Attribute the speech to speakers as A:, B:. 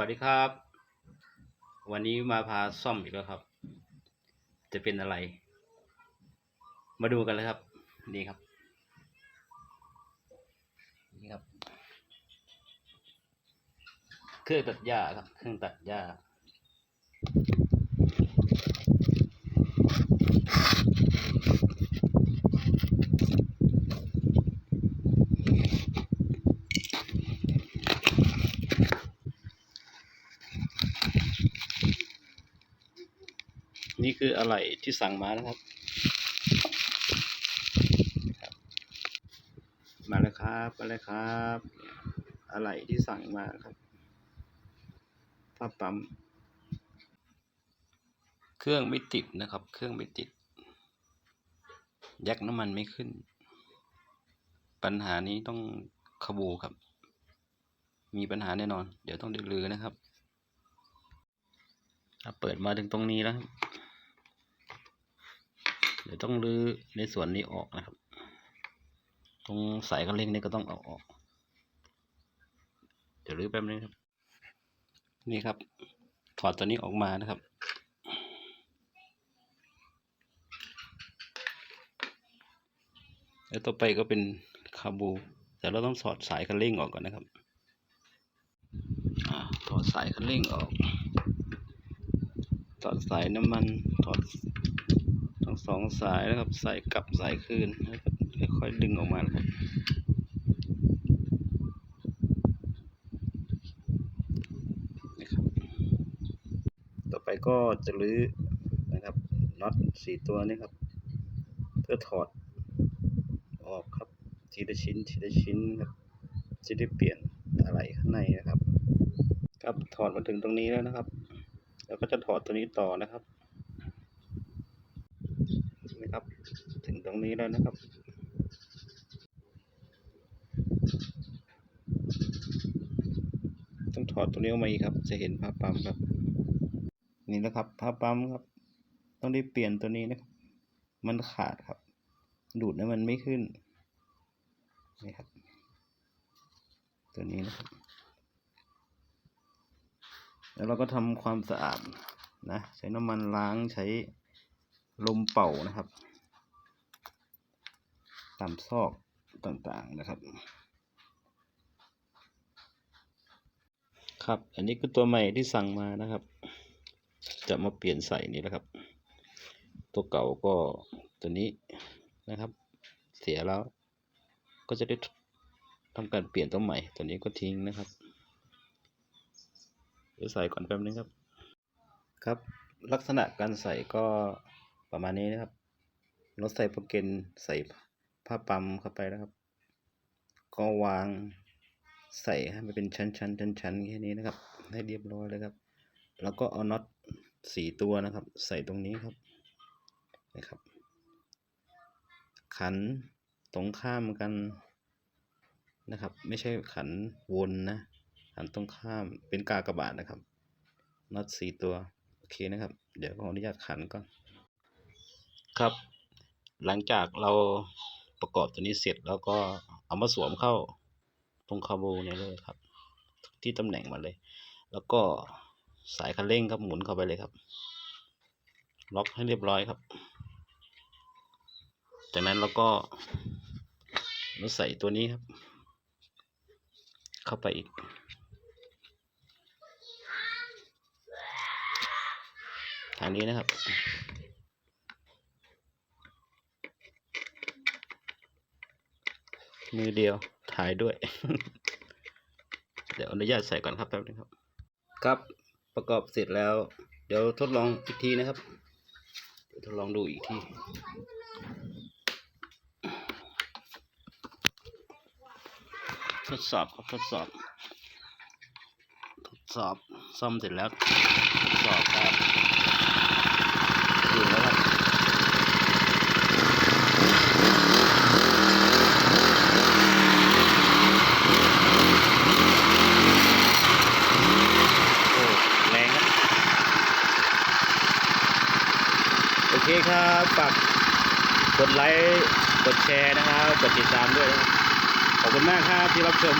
A: วัสดีครับ วันนี้มาพาซ่อมอีกแล้วครับ จะเป็นอะไร มาดูกันเลยครับ นี่ครับ นี่ครับ เครื่องตัดหญ้าครับ เครื่องตัดหญ้า นี่คืออะไรที่สั่งมานะครับ มาแล้วครับมาแล้วครับอะไรที่สั่งมาครับผ้าปั๊ม เครื่องไม่ติดนะครับ เครื่องไม่ติด ยักน้ำมันไม่ขึ้น ปัญหานี้ต้องขบูครับ มีปัญหาแน่นอน เดี๋ยวต้องเดือลือนะครับถ้าเปิดมาถึงตรงนี้แล้ว เดี๋ยวต้องรื้อในส่วนนี้ออกนะครับ ตรงสายคันเร่งนี่ก็ต้องเอาออก เดี๋ยวรื้อแป๊บนึงครับ นี่ครับ ถอดตัวนี้ออกมานะครับ แล้วต่อไปก็เป็นคาบู แต่เราต้องถอดสายคันเร่งออกก่อนนะครับอถอดสายคันเร่งออก ถอดสายน้ำมัน ถอด ทั้งสองสายนะครับ สายกลับสายคืนค่อยๆดึงออกมาครับนะครับต่อไปก็จะรื้อนะครับน็อตสี่ตัวนี้ครับ เพื่อถอดออกครับทีละชิ้นทีละชิ้นครับจะได้เปลี่ยนอะไรข้างในนะครับ ครับถอดมาถึงตรงนี้แล้วนะครับ แล้วก็จะถอดตัวนี้ต่อนะครับ นะครับ ถึงตรงนี้แล้วนะครับ ต้องถอดตัวนี้ออกมาอีกครับ จะเห็นผ้าปั๊มครับ นี่นะครับผ้าปั๊มครับ ต้องได้เปลี่ยนตัวนี้นะครับ มันขาดครับ ดูดแล้วมันไม่ขึ้นนี่ครับ ตัวนี้นะครับ แล้วเราก็ทำความสะอาดนะ ใช้น้ำมันล้างใช้ ลมเป่านะครับ ตามซอกต่างๆนะครับ ครับ อันนี้คือตัวใหม่ที่สั่งมานะครับ จะมาเปลี่ยนใส่นี่แหละครับ ตัวเก่าก็ตัวนี้นะครับ เสียแล้ว ก็จะได้ทำการเปลี่ยนตัวใหม่ ตัวนี้ก็ทิ้งนะครับเดี๋ยวใส่ก่อนแป๊บนึงครับ ครับ ลักษณะการใส่ก็ ประมาณนี้นะครับเราใส่โปรเกนใส่ผ้าปั๊มเข้าไปนะครับ ก็วางใส่ให้มันเป็นชั้นชั้นชั้นชั้นแค่นี้นะครับ ให้เรียบร้อยเลยครับ แล้วก็เอาน็อตสี่ตัวนะครับ ใส่ตรงนี้ครับนะครับ ขันตรงข้ามกันนะครับ ไม่ใช่ขันวนนะ ขันตรงข้ามเป็นกากระบาทนะครับน็อตสี่ตัว โอเคนะครับ เดี๋ยวขออนุญาตขันก่อน ครับ หลังจากเราประกอบตัวนี้เสร็จแล้วก็เอามาสวมเข้าตรงคาร์โบเนี่ยเลยครับ ที่ตำแหน่งมาเลย แล้วก็สายคันเร่งครับหมุนเข้าไปเลยครับ ล็อกให้เรียบร้อยครับ จากนั้นเราก็มาใส่ตัวนี้ครับ เข้าไปอีก ทางนี้นะครับ มือเดียวถ่ายด้วย เดี๋ยวอนุญาตใส่ก่อนครับแป๊บนึงครับ ครับประกอบเสร็จแล้ว เดี๋ยวทดลองอีกทีนะครับ เดี๋ยวทดลองดูอีกทีทดสอบครับทดสอบ ทดสอบซ่อมเสร็จแล้ว ทดสอบครับอยู่แล้วครับ โอ้แรงครับ โอเคครับฝากกดไลค์ กดแชร์นะครับ กดติดตามด้วยนะครับขอบคุณมากครับที่รับชม